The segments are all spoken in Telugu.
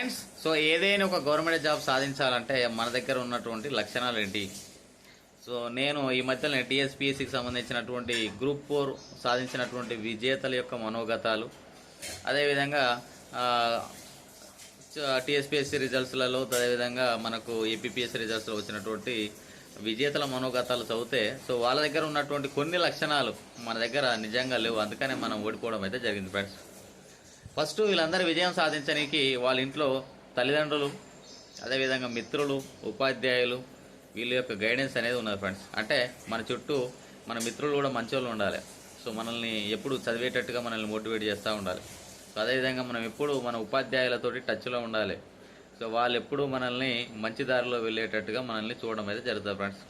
ఫ్రెండ్స్ సో ఏదైనా ఒక గవర్నమెంట్ జాబ్ సాధించాలంటే మన దగ్గర ఉన్నటువంటి లక్షణాలు ఏంటి? సో నేను ఈ మధ్యలో టీఎస్పీఎస్సికి సంబంధించినటువంటి గ్రూప్ ఫోర్ సాధించినటువంటి విజేతల యొక్క మనోగతాలు. అదేవిధంగా టీఎస్పీఎస్సీ రిజల్ట్స్లలో అదేవిధంగా మనకు ఏపీపీఎస్సీ రిజల్ట్స్లో వచ్చినటువంటి విజేతల మనోగతాలు చదివితే సో వాళ్ళ దగ్గర ఉన్నటువంటి కొన్ని లక్షణాలు మన దగ్గర నిజంగా లేవు. అందుకనే మనం ఓడిపోవడం అయితే జరిగింది ఫ్రెండ్స్ ఫస్ట్ వీళ్ళందరూ విజయం సాధించడానికి వాళ్ళ ఇంట్లో తల్లిదండ్రులు అదేవిధంగా మిత్రులు ఉపాధ్యాయులు వీళ్ళ యొక్క గైడెన్స్ అనేది ఉన్నది ఫ్రెండ్స్. అంటే మన చుట్టూ మన మిత్రులు కూడా మంచి ఉండాలి. సో మనల్ని ఎప్పుడు చదివేటట్టుగా మనల్ని మోటివేట్ చేస్తూ ఉండాలి. సో అదేవిధంగా మనం ఎప్పుడు మన ఉపాధ్యాయులతోటి టచ్లో ఉండాలి. సో వాళ్ళు ఎప్పుడు మనల్ని మంచి దారిలో వెళ్ళేటట్టుగా మనల్ని చూడడం అయితే జరుగుతుంది ఫ్రెండ్స్.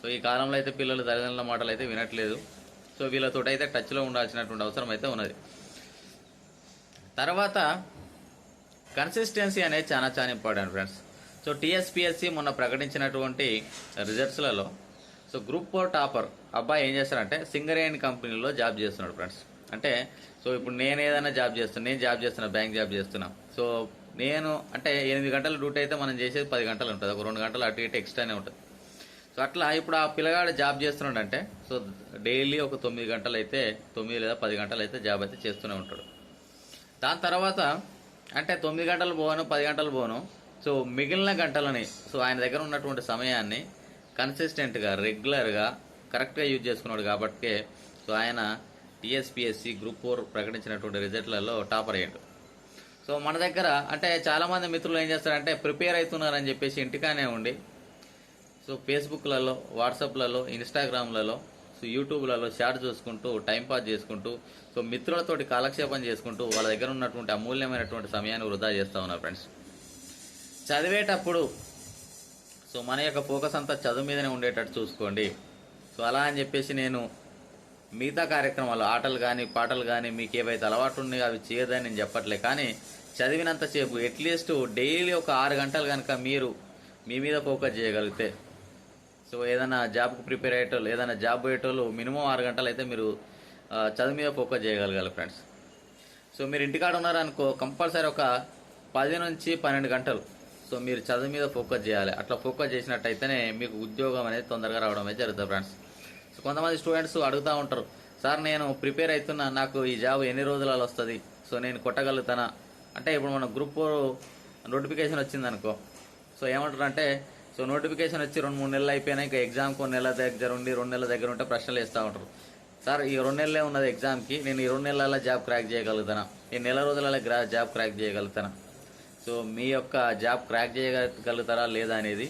సో ఈ కాలంలో అయితే పిల్లలు తల్లిదండ్రుల మాటలు అయితే వినట్లేదు. సో వీళ్ళతోటి అయితే టచ్లో ఉండాల్సినటువంటి అవసరం అయితే ఉన్నది. తర్వాత కన్సిస్టెన్సీ అనేది చాలా చాలా ఇంపార్టెంట్ ఫ్రెండ్స్ సో టీఎస్పిఎస్సి మొన్న ప్రకటించినటువంటి రిజల్ట్స్లలో సో గ్రూప్ ఫోర్ టాపర్ అబ్బాయి ఏం చేస్తారంటే సింగరేణి కంపెనీలో జాబ్ చేస్తున్నాడు ఫ్రెండ్స్ అంటే సో ఇప్పుడు నేను ఏదైనా జాబ్ చేస్తున్నా నేను జాబ్ చేస్తున్నా బ్యాంక్ జాబ్ చేస్తున్నా. సో నేను అంటే ఎనిమిది గంటల డ్యూటీ అయితే మనం చేసేది పది గంటలు ఉంటుంది. ఒక రెండు గంటలు అటు ఇటు ఎక్స్ట్రానే ఉంటుంది. సో అట్లా ఇప్పుడు ఆ పిల్లగాడు జాబ్ చేస్తున్నాడంటే సో డైలీ ఒక తొమ్మిది గంటలు అయితే తొమ్మిది లేదా పది గంటలు అయితే జాబ్ అయితే చేస్తూనే ఉంటాడు. దాని తర్వాత అంటే తొమ్మిది గంటలు పోను పది గంటలు పోను. సో మిగిలిన గంటలని సో ఆయన దగ్గర ఉన్నటువంటి సమయాన్ని కన్సిస్టెంట్గా రెగ్యులర్గా కరెక్ట్గా యూజ్ చేసుకున్నాడు కాబట్టి సో ఆయన టీఎస్పిఎస్సి గ్రూప్ ఫోర్ ప్రకటించినటువంటి రిజల్ట్లలో టాపర్ అయ్యాడు. సో మన దగ్గర అంటే చాలామంది మిత్రులు ఏం చేస్తారంటే ప్రిపేర్ అవుతున్నారని చెప్పేసి ఇంటికానే ఉండి సో ఫేస్బుక్లలో వాట్సాప్లలో ఇన్స్టాగ్రామ్లలో యూట్యూబ్లలో షార్ట్ చూసుకుంటూ టైంపాస్ చేసుకుంటూ సో మిత్రులతోటి కాలక్షేపం చేసుకుంటూ వాళ్ళ దగ్గర ఉన్నటువంటి అమూల్యమైనటువంటి సమయాన్ని వృధా చేస్తూ ఉన్నారు ఫ్రెండ్స్. చదివేటప్పుడు సో మన యొక్క ఫోకస్ అంతా చదువు మీదనే ఉండేటట్టు చూసుకోండి. సో అలా అని చెప్పేసి నేను మిగతా కార్యక్రమాలు ఆటలు కానీ పాటలు కానీ మీకు ఏవైతే అలవాటు ఉన్నాయో అవి చేయదని నేను చెప్పట్లే. కానీ చదివినంతసేపు అట్లీస్ట్ డైలీ ఒక ఆరు గంటలు కనుక మీరు మీ మీద ఫోకస్ చేయగలిగితే సో ఏదైనా జాబ్కు ప్రిపేర్ అయ్యేటోళ్ళు ఏదైనా జాబ్ పోయేటోళ్ళు మినిమం ఆరు గంటలు అయితే మీరు చదువు మీద ఫోకస్ చేయగలగాలి ఫ్రెండ్స్ సో మీరు ఇంటికాడ ఉన్నారనుకో కంపల్సరీ ఒక పది నుంచి పన్నెండు గంటలు. సో మీరు చదువు మీద ఫోకస్ చేయాలి. అట్లా ఫోకస్ చేసినట్టయితేనే మీకు ఉద్యోగం అనేది తొందరగా రావడం అయితే జరుగుతుంది ఫ్రెండ్స్ సో కొంతమంది స్టూడెంట్స్ అడుగుతూ ఉంటారు సార్ నేను ప్రిపేర్ అవుతున్నా నాకు ఈ జాబ్ ఎన్ని రోజులలో వస్తుంది? సో నేను కొట్టగలుగుతానా? అంటే ఇప్పుడు మన గ్రూప్ నోటిఫికేషన్ వచ్చిందనుకో సో ఏమంటారు అంటే సో నోటిఫికేషన్ వచ్చి రెండు మూడు నెలలు అయిపోయినాయి ఇంకా ఎగ్జామ్ కొన్ని నెలల దగ్గర ఉండి రెండు నెలల దగ్గర ఉంటే ప్రశ్నలు వేస్తూ ఉంటారు. సార్ ఈ రెండు నెలలే ఉన్నది ఎగ్జామ్కి నేను ఈ రెండు నెలల జాబ్ క్రాక్ చేయగలుగుతానా? ఈ నెల రోజులలో గ్రా జాబ్ క్రాక్ చేయగలుగుతానా? సో మీ యొక్క జాబ్ క్రాక్ చేయగలుగుతారా లేదా అనేది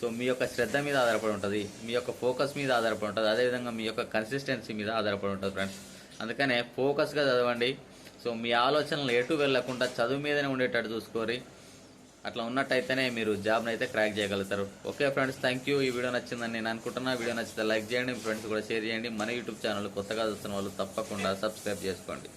సో మీ యొక్క శ్రద్ధ మీద ఆధారపడి ఉంటుంది మీ యొక్క ఫోకస్ మీద ఆధారపడి ఉంటుంది అదేవిధంగా మీ యొక్క కన్సిస్టెన్సీ మీద ఆధారపడి ఉంటుంది ఫ్రెండ్స్ అందుకనే ఫోకస్గా చదవండి. సో మీ ఆలోచనలు ఎటు వెళ్ళకుండా చదువు మీదనే ఉండేటట్టు చూసుకోరి. అట్లా ఉన్నట్టయితేనే మీరు జాబ్ని అయితే క్రాక్ చేయగలుగుతారు. ఓకే ఫ్రెండ్స్ థ్యాంక్ యూ ఈ వీడియో నచ్చిందని నేను అనుకుంటున్నా. వీడియో నచ్చితే లైక్ చేయండి మీ ఫ్రెండ్స్ కూడా షేర్ చేయండి. మన యూట్యూబ్ ఛానల్ కొత్తగా చూస్తున్న వాళ్ళు తప్పకుండా సబ్స్క్రైబ్ చేసుకోండి.